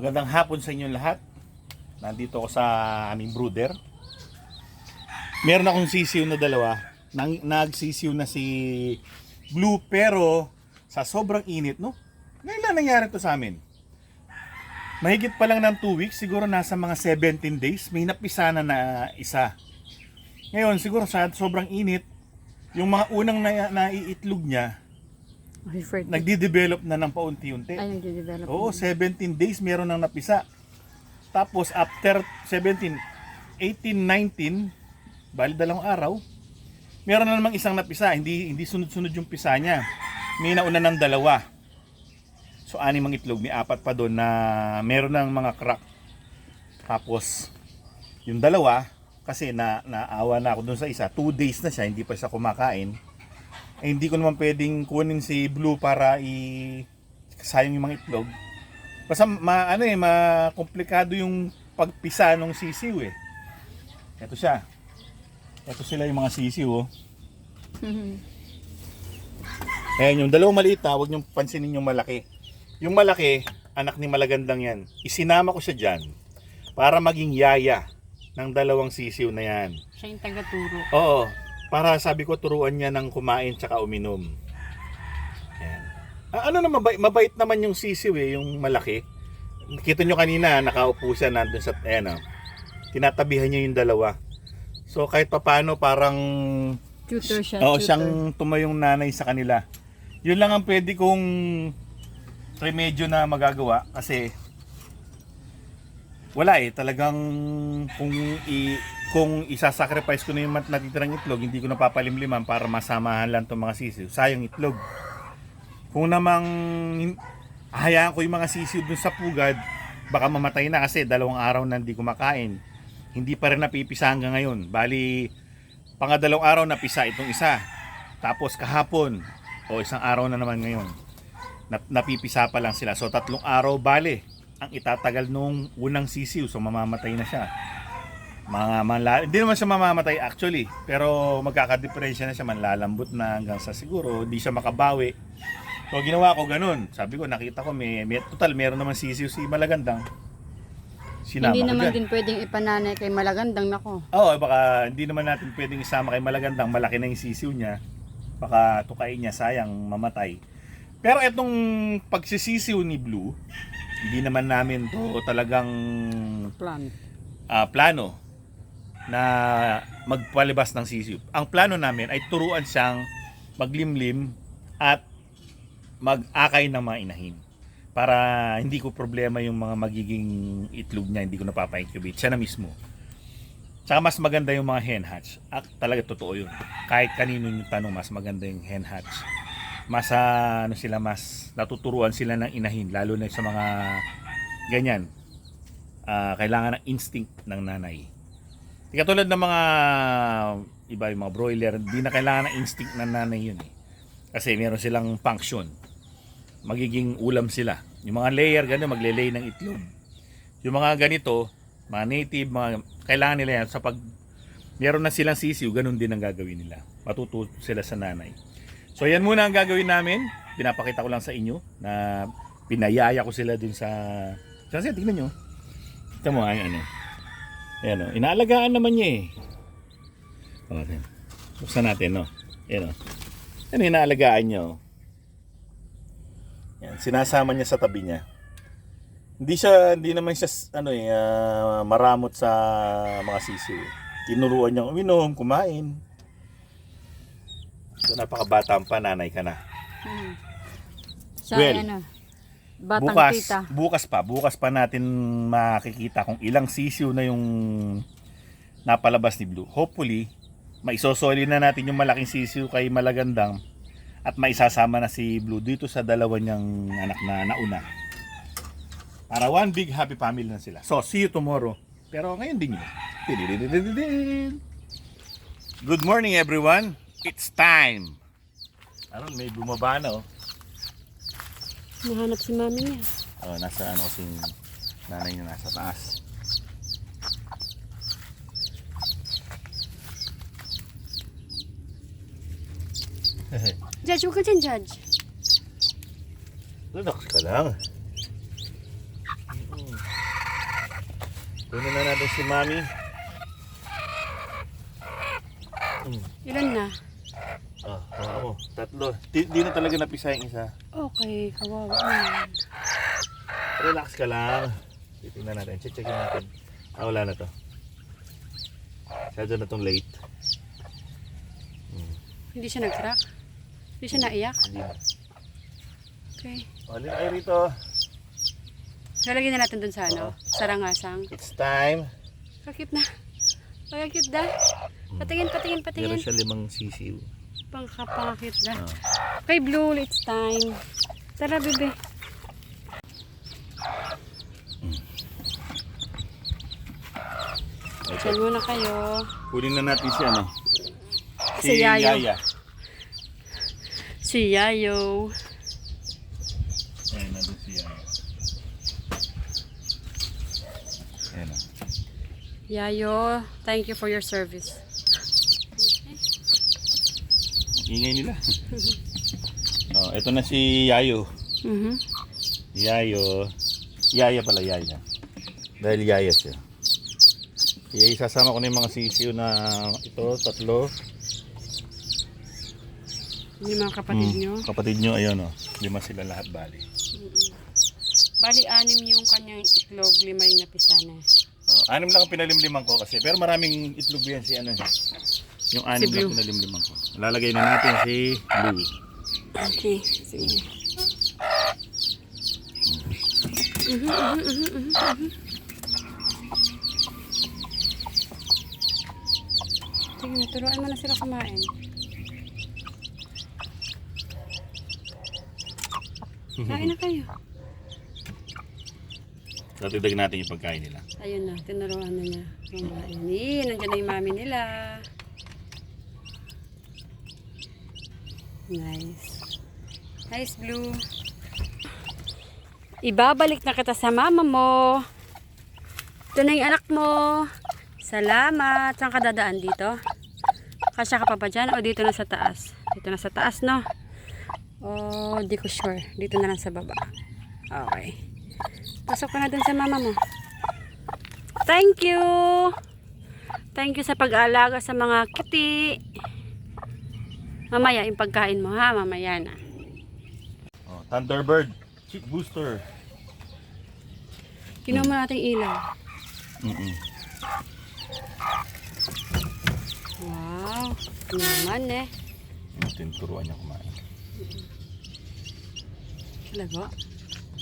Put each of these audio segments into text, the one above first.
Magandang hapon sa inyong lahat. Nandito ako sa aming brooder. Meron akong sisiw na dalawa. Nang, nagsisiw na si Blue pero sa sobrang init, no? Ngayon lang nangyari to sa amin. Mahigit pa lang ng 2 weeks, siguro nasa mga 17 days, may napisa na na isa. Ngayon, siguro sa sobrang init, yung mga unang na, naiitlog niya, Referred to. nagdi-develop na ng paunti-unti. Ay, nagde-develop. Oo, 17 days meron nang napisa. Tapos after 17, 18, 19, bali dalawang araw, meron na namang isang napisa. Hindi hindi sunod-sunod yung pisa niya. May nauna ng dalawa. So anim ang itlog, may apat pa doon na meron ng mga crack. Tapos yung dalawa kasi na naawa na ako doon sa isa. Two days na siya, hindi pa siya kumakain. Eh, hindi ko naman pwedeng kunin si Blue para i sayang yung mga itlog. Basta ma, ano eh, makomplikado yung pagpisa ng sisiw eh. Ito siya. Ito sila yung mga sisiw oh. Ayan yung dalawang maliit ha, huwag niyong pansinin yung malaki. Yung malaki, anak ni Malagandang yan. Isinama ko siya dyan para maging yaya ng dalawang sisiw na yan. Siya yung taga-turo. Oo. Para sabi ko turuan niya ng kumain tsaka uminom. Ayan. Ah, ano na mabait, mabait naman yung sisiw eh, yung malaki. Kita nyo kanina, nakaupo siya nandun sa, ayan oh. Tinatabihan niya yung dalawa. So kahit papano parang Tutor siya. Oo, tutor. siyang tumayong nanay sa kanila. Yun lang ang pwede kong remedyo na magagawa kasi wala eh talagang kung i kung isa-sacrifice ko na yung natitirang itlog, hindi ko napapalimliman para masamahan lang itong mga sisiw. Sayang itlog. Kung namang hayaan ko yung mga sisiw dun sa pugad, baka mamatay na kasi dalawang araw na hindi kumakain. Hindi pa rin napipisa hanggang ngayon. Bali, pangadalawang araw napisa itong isa. Tapos kahapon, o isang araw na naman ngayon, nap- napipisa pa lang sila. So tatlong araw bale ang itatagal nung unang sisiw. So mamamatay na siya. Mga manla- hindi naman siya mamamatay actually, pero magkakadiferensya na siya, manlalambot na hanggang sa siguro hindi siya makabawi. So ginawa ko ganun. Sabi ko, nakita ko may, may total meron naman sisiw si Malagandang. Sinama Hindi naman dyan. din pwedeng ipananay kay malagandang nako. Oo, baka hindi naman natin pwedeng isama kay Malagandang, malaki na yung sisiw niya. Baka tukain niya, sayang mamatay. Pero itong pagsisisiw ni Blue, hindi naman namin to talagang Plan. ah, plano na magpalibas ng sisiw. Ang plano namin ay turuan siyang maglimlim at mag-akay ng mga inahin. Para hindi ko problema yung mga magiging itlog niya, hindi ko napapa-incubate. Siya na mismo. Tsaka mas maganda yung mga hen hatch. Ah, talaga totoo yun. Kahit kanino yung tanong, mas maganda yung hen hatch. Mas ah, ano sila, mas natuturuan sila ng inahin. Lalo na sa mga ganyan. Ah, kailangan ng instinct ng nanay. Di katulad ng mga iba yung mga broiler, hindi na kailangan ng instinct ng nanay yun eh. Kasi meron silang function. Magiging ulam sila. Yung mga layer, gano'n, magle-lay ng itlog. Yung mga ganito, mga native, mga, kailangan nila yan sa pag meron na silang sisiw, ganun din ang gagawin nila. Matuto sila sa nanay. So yan muna ang gagawin namin. Pinapakita ko lang sa inyo na pinayaya ko sila dun sa... Kasi tingnan nyo. Kita mo ay ano. Ayan o. Inaalagaan naman niya eh. O, tingnan. Buksan natin no. Ayan o. Yan inaalagaan niya o. Yan. Sinasama niya sa tabi niya. Hindi siya, hindi naman siya ano eh, ah, maramot sa mga sisiw. eh. Tinuruan niyang uminom, kumain. So napakabata pa, nanay ka na. Hmm. Siya Well, ano, batang bukas, tita. bukas pa, bukas pa natin makikita kung ilang sisiw na yung napalabas ni Blue. Hopefully, maisosoli na natin yung malaking sisiw kay Malagandang at maisasama na si Blue dito sa dalawa niyang anak na nauna. Para one big happy family na sila. So, see you tomorrow. Pero ngayon din yun. Good morning everyone. It's time. Aron, may bumaba na oh. Nahanap si mami niya. Oh, nasa ano kasing nanay niya nasa taas. Judge, huwag ka dyan, Judge. Relax ka lang. Mm. Kunin na natin si Mami. Ilan na? Ah, mo. Tatlo. Di, di na talaga napisa yung isa. Okay, kawawa naman. Relax ka lang. Titingnan natin. Check-checkin natin. Ah, wala na to. Masyado na tong late. Hmm, Hindi siya nag-crack? Hindi siya naiyak? hindi na. Okay. O, alin kayo rito. Lalagyan na natin dun sa ano? Sarangasang. It's time. Kakit na. Ay, cute da. Patingin, patingin, patingin. siya limang sisiw. Pangkapangakit da. Ah. Okay, Blue, it's time. Tara, bebe. Diyan muna kayo. Kunin na natin si ano. Si Yayo. Yaya. Si Yayo. Ayan, nandun si Yaya. Ayan o. Yayo, thank you for your service. Ingay nila. oh, ito na si Yayo. Mhm. Yayo. Yaya pala, Yaya. Dahil Yaya siya. Kaya isasama ko na yung mga sisiw na ito, tatlo. Yung mga kapatid Hmm, nyo. Kapatid nyo, ayun o. Lima sila lahat bali. Bali, anim yung kanyang itlog, lima yung napisa na. Oh, anim lang ang pinalimliman ko kasi. Pero maraming itlog yan si ano. Yung anim Si Blue. pinalimliman ko. Lalagay na natin si Blue. Okay, sige. Mhm, mhm, mhm, mhm, mhm. Sige na, turuan mo na sila kumain. Kain na kayo. Datidag natin yung pagkain nila. Ayun na, tinuruan na niya. Kumain. Eh, nandiyan na yung mami nila. Nice. Nice, Blue. Ibabalik na kita sa mama mo. Ito na yung anak mo. Salamat. Saan ka dadaan dito? Kasya ka pa ba dyan? O dito na sa taas? Dito na sa taas, no? O, di ko sure. Dito na lang sa baba. Okay. Pasok ka na dun sa mama mo. Thank you! Thank you sa pag-aalaga sa mga kiti. Mamaya, yung pagkain mo ha, mamaya na. Oh, Thunderbird. Chick Booster. Kinuha mo natin ilaw. Mm-mm. Wow, naman eh. Natin turuan niya kumain. Talaga?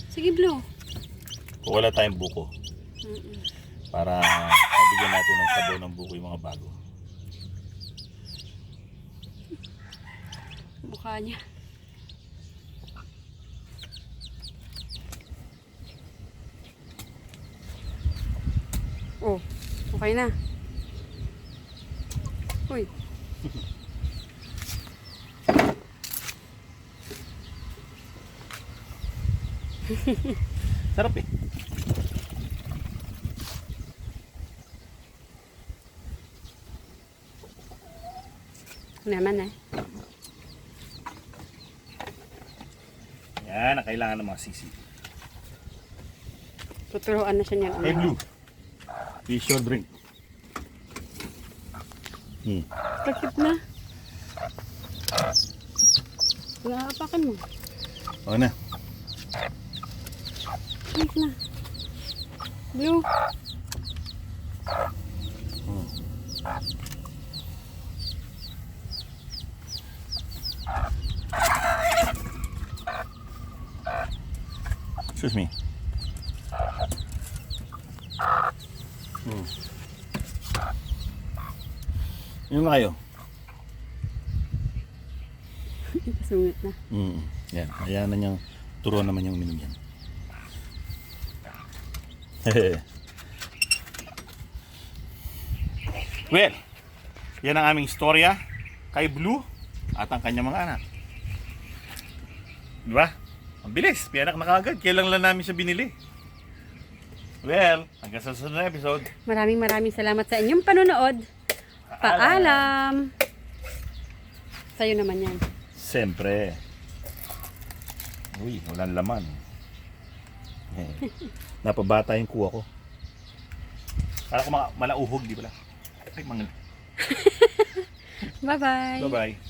Sige, Blue. Kung wala tayong buko. Mm-mm. Para mabigyan natin ng sabaw ng buko yung mga bago. Mukha niya. Oh, okay na. Uy. Sarap eh. Naman eh. Yan, ang kailangan ng mga sisi. Tuturuan na siya niyan. Hey Blue. Fish your drink. Hmm. Takip na. Naapakan mo. O na. Wait na. Blue. Excuse me. Hmm. Yun na kayo. Sungit na. Mm. Yan. Hayaan na niyang turuan naman yung uminom yan. well, yan ang aming istorya kay Blue at ang kanyang mga anak. Di ba? Ang bilis. Piyanak na kagad. Kailan lang namin siya binili. Well, hanggang sa susunod na episode. Maraming maraming salamat sa inyong panonood. Paalam. Sa'yo naman yan. Siyempre. Uy, walang laman. Eh, Napabata yung kuha ko. Para ko mga malauhog, di pala. Ay, mga... Bye-bye. Bye-bye.